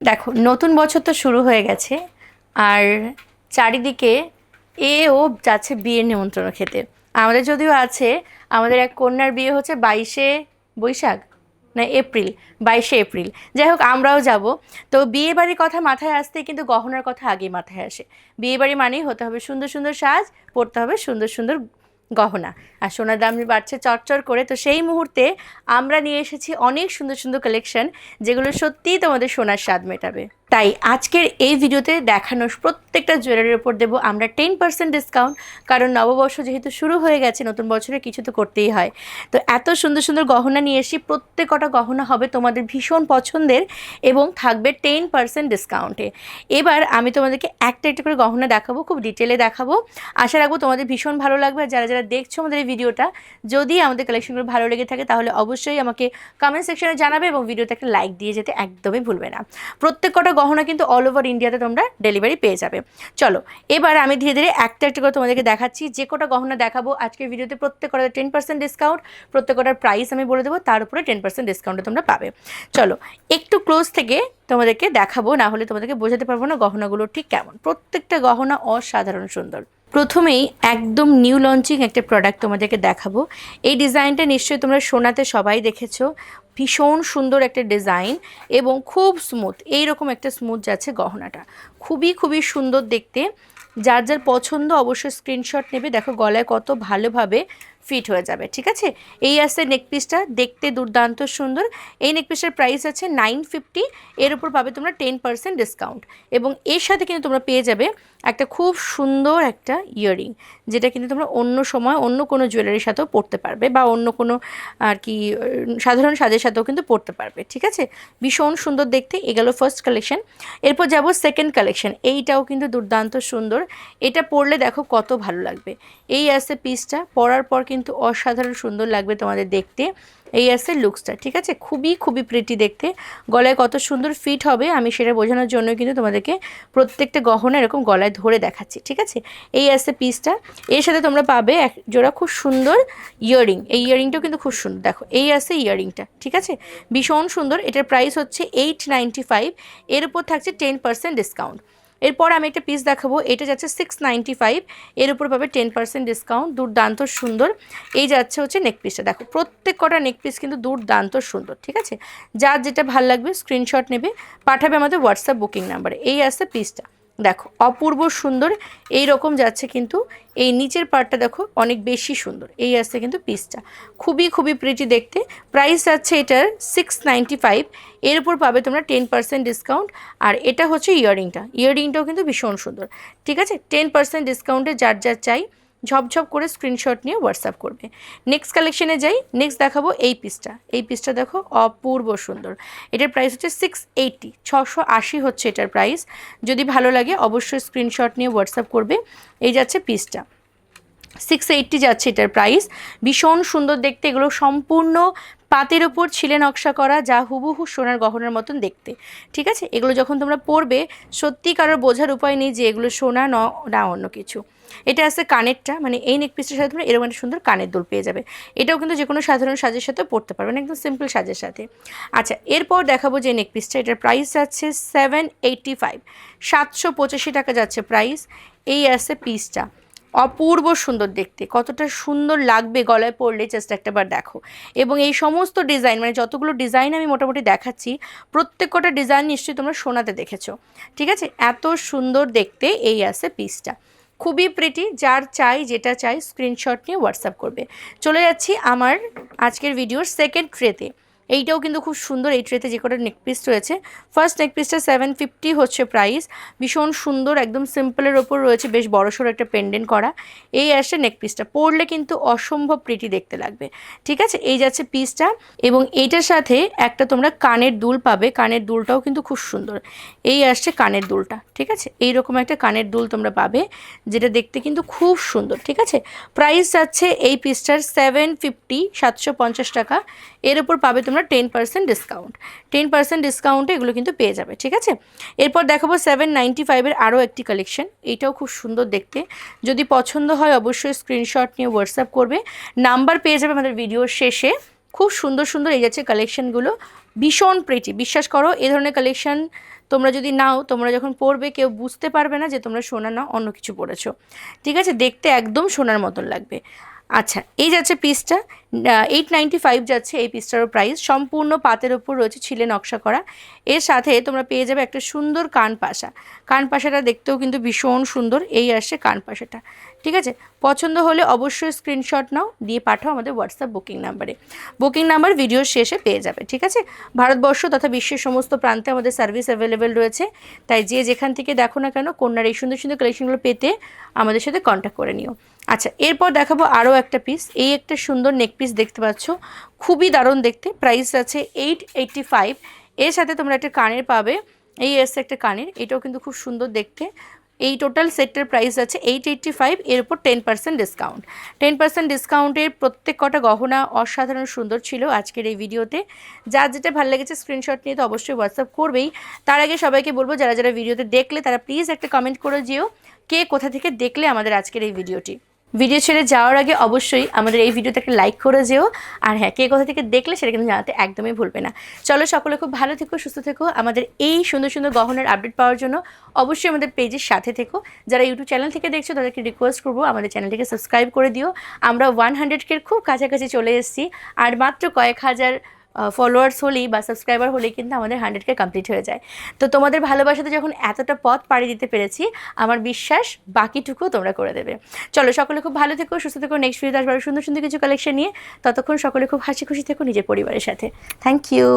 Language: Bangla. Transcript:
দেখো, নতুন বছর তো শুরু হয়ে গেছে, আর চারিদিকে এ ও যাচ্ছে বিয়ের নিমন্ত্রণ খেতে। আমাদের যদিও আছে, আমাদের এক কন্যার বিয়ে হচ্ছে বাইশে বৈশাখ, না এপ্রিল, বাইশে এপ্রিল। যাই হোক, আমরাও যাব। তো বিয়ে বাড়ির কথা মাথায় আসতে কিন্তু গহনার কথা আগে মাথায় আসে। বিয়ে বাড়ি মানেই হতে হবে সুন্দর সুন্দর সাজ, পরতে হবে সুন্দর সুন্দর গহনা। আর সোনার দাম বাড়ছে চটচট করে। তো সেই মুহূর্তে আমরা নিয়ে এসেছি অনেক সুন্দর সুন্দর কালেকশন যেগুলো সত্যিই তোমাদের সোনার স্বাদ মেটাবে। তাই আজকের এই ভিডিওতে দেখানো প্রত্যেকটা জুয়েলারির উপর দেবো আমরা টেন পার্সেন্ট ডিসকাউন্ট কারণ নববর্ষ যেহেতু শুরু হয়ে গেছে, নতুন বছরে কিছু তো করতেই হয়। তো এত সুন্দর সুন্দর গহনা নিয়ে এসেছি প্রত্যেকটা গহনা হবে তোমাদের ভীষণ পছন্দের এবং থাকবে টেন পার্সেন্ট ডিসকাউন্টে এবার আমি তোমাদেরকে একটা একটা করে গহনা দেখাবো, খুব ডিটেলে দেখাবো। আশা রাখব তোমাদের ভীষণ ভালো লাগবে, আর যারা যারা দেখছ আমাদের এই ভিডিওটা, যদি আমাদের কালেকশনগুলো ভালো লেগে থাকে তাহলে অবশ্যই আমাকে কমেন্ট সেকশনে জানাবে এবং ভিডিওতে একটা লাইক দিয়ে যেতে একদমই ভুলবে না। প্রত্যেক কটা গহনা কিন্তু অল ওভার ইন্ডিয়াতে তোমরা ডেলিভারি পেয়ে যাবে। চলো, এবার আমি ধীরে ধীরে একটা একটা করে তোমাদেরকে দেখাচ্ছি। যে কটা গহনা দেখাবো আজকের ভিডিওতে প্রত্যেক কটাতে টেন পার্সেন্ট ডিসকাউন্ট প্রত্যেক কটার প্রাইস আমি বলে দেবো, তার উপরে টেন পার্সেন্ট ডিসকাউন্টে তোমরা পাবে। চলো, একটু ক্লোজ থেকে তোমাদেরকে দেখাবো, না হলে তোমাদেরকে বোঝাতে পারব না গহনাগুলো ঠিক কেমন। প্রত্যেকটা গহনা অসাধারণ সুন্দর। প্রথমেই একদম নিউ লঞ্চিং একটা প্রোডাক্ট তোমাদেরকে দেখাবো। এই ডিজাইনটা নিশ্চয়ই তোমরা সোনাতে সবাই দেখেছ। ভীষণ সুন্দর একটা ডিজাইন এবং খুব স্মুথ এইরকম একটা স্মুথ যাচ্ছে গহনাটা। খুবই খুবই সুন্দর দেখতে। যার যার পছন্দ অবশ্যই স্ক্রিনশট নেবে। দেখো, গলায় কত ভালোভাবে ফিট হয়ে যাবে, ঠিক আছে? এই আছে নেকপিসটা দেখতে দুর্দান্ত সুন্দর। এই নেকপিসের প্রাইস আছে নাইন ফিফটি এর উপর পাবে তোমরা টেন পার্সেন্ট ডিসকাউন্ট এবং এর সাথে কিন্তু তোমরা পেয়ে যাবে একটা খুব সুন্দর একটা ইয়াররিং যেটা কিন্তু তোমরা অন্য সময় অন্য কোনো জুয়েলারির সাথেও পড়তে পারবে বা অন্য কোনো, আর কি, সাধারণ সাজের সাথেও কিন্তু পড়তে পারবে, ঠিক আছে? ভীষণ সুন্দর দেখতে, এ গেল ফার্স্ট কালেকশন এরপর যাব সেকেন্ড কালেকশন এইটাও কিন্তু দুর্দান্ত সুন্দর। এটা পরলে দেখো কত ভালো লাগবে। এই আছে পিসটা পরার পর কিন্তু অসাধারণ সুন্দর লাগবে তোমাদের দেখতে। এই আছে লুকসটা, ঠিক আছে? খুবই খুবই প্রিটি দেখতে। গলায় কত সুন্দর ফিট হবে, আমি সেটা বোঝানোর জন্য কিন্তু তোমাদেরকে প্রত্যেকটা গহনা এরকম গলায় ধরে দেখাচ্ছি, ঠিক আছে? এই আছে পিসটা এর সাথে তোমরা পাবে এক জোড়া খুব সুন্দর ইয়াররিং এই ইয়াররিংটাও কিন্তু খুব সুন্দর। দেখো, এই আছে ইয়াররিংটা ঠিক আছে? ভীষণ সুন্দর। এটার প্রাইস হচ্ছে এইট নাইনটি ফাইভ এর উপর থাকছে টেন পার্সেন্ট ডিসকাউন্ট এরপর আমি একটা পিস দেখাবো, এটা যাচ্ছে সিক্স নাইনটি ফাইভ এর উপর পাবে টেন পার্সেন্ট ডিসকাউন্ট দুর্দান্ত সুন্দর। এই যাচ্ছে হচ্ছে নেক পিসটা দেখো, প্রত্যেক কটা নেক পিস কিন্তু দুর্দান্ত সুন্দর, ঠিক আছে? যার যেটা ভালো লাগবে স্ক্রিনশট নেবে, পাঠাবে আমাদের হোয়াটসঅ্যাপ বুকিং নাম্বারে এই আসছে পিসটা দেখো, অপূর্ব সুন্দর এই রকম যাচ্ছে কিন্তু এই নিচের পার্টটা দেখো অনেক বেশি সুন্দর, এই আসছে কিন্তু পিসটা খুবই খুবই প্রিটি দেখতে। প্রাইস আছে এটার সিক্স নাইনটি ফাইভ এর উপর পাবে তোমরা টেন পার্সেন্ট ডিসকাউন্ট আর এটা হচ্ছে ইয়াররিংটা ইয়াররিংটাও কিন্তু ভীষণ সুন্দর, ঠিক আছে? টেন পার্সেন্ট ডিসকাউন্টে যার যার চাই ঝপঝপ করে স্ক্রিনশট নিয়ে হোয়াটসঅ্যাপ করবে। নেক্সট কালেকশনে যাই নেক্সট দেখাবো এই পিসটা এই পিসটা দেখো অপূর্ব সুন্দর। এটার প্রাইস হচ্ছে সিক্স এইটি ছশো আশি হচ্ছে এটার প্রাইস যদি ভালো লাগে অবশ্যই স্ক্রিনশট নিয়ে হোয়াটসঅ্যাপ করবে। এই যাচ্ছে পিসটা সিক্স এইটটি যাচ্ছে এটার প্রাইস ভীষণ সুন্দর দেখতে, এগুলো সম্পূর্ণ পাতের ওপর ছিলে নকশা করা, যা হুবহু সোনার গহনার মতন দেখতে। ঠিক আছে? এগুলো যখন তোমরা পরবে সত্যি কারোর বোঝার উপায় নেই যে এগুলো সোনা, ন, না অন্য কিছু। এটা আছে কানেরটা মানে এই নেক সাথে তোমরা এরকম একটা সুন্দর কানের দুল পেয়ে যাবে। এটাও কিন্তু যে কোনো সাধারণ সাজের সাথে পড়তে পারবে না একদম সিম্পল সাজের সাথে। আচ্ছা এরপর দেখাবো যে নেক পিসটা এটার প্রাইস যাচ্ছে সেভেন এইটটি ফাইভ সাতশো পঁচাশি টাকা যাচ্ছে প্রাইস এই আছে পিসটা অপূর্ব সুন্দর দেখতে, কতটা সুন্দর লাগবে গলায় পরলে জাস্ট একটাবার দেখো। এবং এই সমস্ত ডিজাইন মানে যতগুলো ডিজাইন আমি মোটামুটি দেখাচ্ছি প্রত্যেক কটা ডিজাইন নিশ্চয়ই তোমরা সোনাতে দেখেছ। ঠিক আছে? এত সুন্দর দেখতে এই আছে পিসটা খুবই প্রিটি যার চাই যেটা চাই স্ক্রিনশট নিয়ে হোয়াটসঅ্যাপ করবে। চলে যাচ্ছি আমার আজকের ভিডিওর সেকেন্ড ট্রেতে এইটাও কিন্তু খুব সুন্দর, এই ট্রেতে যে কটা নেকপিস রয়েছে। ফার্স্ট নেকপিসটা সেভেন ফিফটি হচ্ছে প্রাইস ভীষণ সুন্দর, একদম সিম্পলের ওপর রয়েছে, বেশ বড়সড় একটা পেন্ডেন্ট করা। এই আসছে নেকপিসটা পরলে কিন্তু অসম্ভব প্রিটি দেখতে লাগবে। ঠিক আছে? এই যাচ্ছে পিসটা এবং এইটার সাথে একটা তোমরা কানের দুল পাবে। কানের দুলটাও কিন্তু খুব সুন্দর। এই আসছে কানের দুলটা। ঠিক আছে? এই রকম একটা কানের দুল তোমরা পাবে, যেটা দেখতে কিন্তু খুব সুন্দর। ঠিক আছে? প্রাইস যাচ্ছে এই পিসটার সেভেন ফিফটি সাতশো পঞ্চাশ টাকা। এর উপর পাবে তোমরা ten percent discount ten percent ডিসকাউন্টে এগুলো কিন্তু পেয়ে যাবে, ঠিক আছে? এরপর দেখাবো সেভেন নাইনটি ফাইভের আরও একটি কালেকশন এইটাও খুব সুন্দর দেখতে। যদি পছন্দ হয় অবশ্যই স্ক্রিনশট নিয়ে হোয়াটসঅ্যাপ করবে। নাম্বার পেয়ে যাবে আমাদের ভিডিওর শেষে। খুব সুন্দর সুন্দর এই যাচ্ছে কালেকশনগুলো ভীষণ প্রেটি বিশ্বাস করো, এ ধরনের কালেকশন তোমরা যদি নাও, তোমরা যখন পরবে, কেউ বুঝতে পারবে না যে তোমরা সোনা না অন্য কিছু পরেছো। ঠিক আছে? দেখতে একদম সোনার মতন লাগবে। আচ্ছা এই যাচ্ছে পিসটা এইট নাইনটি ফাইভ যাচ্ছে এই পিসটারও প্রাইস সম্পূর্ণ পাতের ওপর রয়েছে ছিলে নকশা করা। এর সাথে তোমরা পেয়ে যাবে একটা সুন্দর কান পাশা। কান পাশাটা দেখতেও কিন্তু ভীষণ সুন্দর, এই আসছে কান পাশাটা। ঠিক আছে? পছন্দ হলে অবশ্যই স্ক্রিনশট নাও, দিয়ে পাঠাও আমাদের হোয়াটসঅ্যাপ বুকিং নাম্বারে বুকিং নাম্বার ভিডিওর শেষে পেয়ে যাবে, ঠিক আছে? ভারতবর্ষ তথা বিশ্বের সমস্ত প্রান্তে আমাদের সার্ভিস অ্যাভেলেবেল রয়েছে। তাই যে যেখান থেকে দেখো না কেন, কন্যার এই সুন্দর সুন্দর কালেকশনগুলো পেতে আমাদের সাথে কন্ট্যাক্ট করে নিও। আচ্ছা এরপর দেখাবো আরও একটা পিস এই একটা সুন্দর নেক পিস দেখতে পাচ্ছ। খুবই দারুণ দেখতে। প্রাইস আছে এইট এইটটি ফাইভ এর সাথে তোমরা একটা কানের পাবে। এই এসছে একটা কানের। এটাও কিন্তু খুব সুন্দর দেখতে। এই টোটাল সেটটার প্রাইস আছে এইট এইটটি ফাইভ এর উপর ten percent discount ten percent ডিসকাউন্টের প্রত্যেক কটা গহনা অসাধারণ সুন্দর ছিল আজকের এই ভিডিওতে। যার যেটা ভালো লেগেছে স্ক্রিনশট নিয়ে তো অবশ্যই হোয়াটসঅ্যাপ করবেই। তার আগে সবাইকে বলব, যারা যারা ভিডিওতে দেখলে তারা প্লিজ একটা কমেন্ট করে যেও। কে কোথা থেকে দেখলে আমাদের আজকের এই ভিডিওটি? ভিডিও ছেড়ে যাওয়ার আগে অবশ্যই আমাদের এই ভিডিওতে একটা লাইক করে যেও। আর হ্যাঁ কে কোথা থেকে দেখলে সেটা কিন্তু জানাতে একদমই ভুলবে না। চলো সকলে খুব ভালো থেকো, সুস্থ থেকো। আমাদের এই সুন্দর সুন্দর গহনার আপডেট পাওয়ার জন্য অবশ্যই আমাদের পেজের সাথে থেকো। যারা ইউটিউব চ্যানেল থেকে দেখছ, তাদেরকে রিকোয়েস্ট করব আমাদের চ্যানেলটিকে সাবস্ক্রাইব করে দিও। আমরা ওয়ান হান্ড্রেডকে খুব কাছাকাছি চলে এসেছি। আর মাত্র কয়েক হাজার ফলোয়ার্স হলেই বা সাবস্ক্রাইবার হলেই কিন্তু আমাদের হান্ড্রেডকে কমপ্লিট হয়ে যায়। তো তোমাদের ভালোবাসাতে যখন এতটা পথ পাড়ি দিতে পেরেছি, আমার বিশ্বাস বাকিটুকুও তোমরা করে দেবে। চলো, সকলে খুব ভালো থেকো, সুস্থ থেকো নেক্সট ভিডিওতে আসবার সুন্দর সুন্দর কিছু কালেকশন নিয়ে। ততক্ষণ সকলে খুব হাসি খুশি থেকো নিজের পরিবারের সাথে। Thank you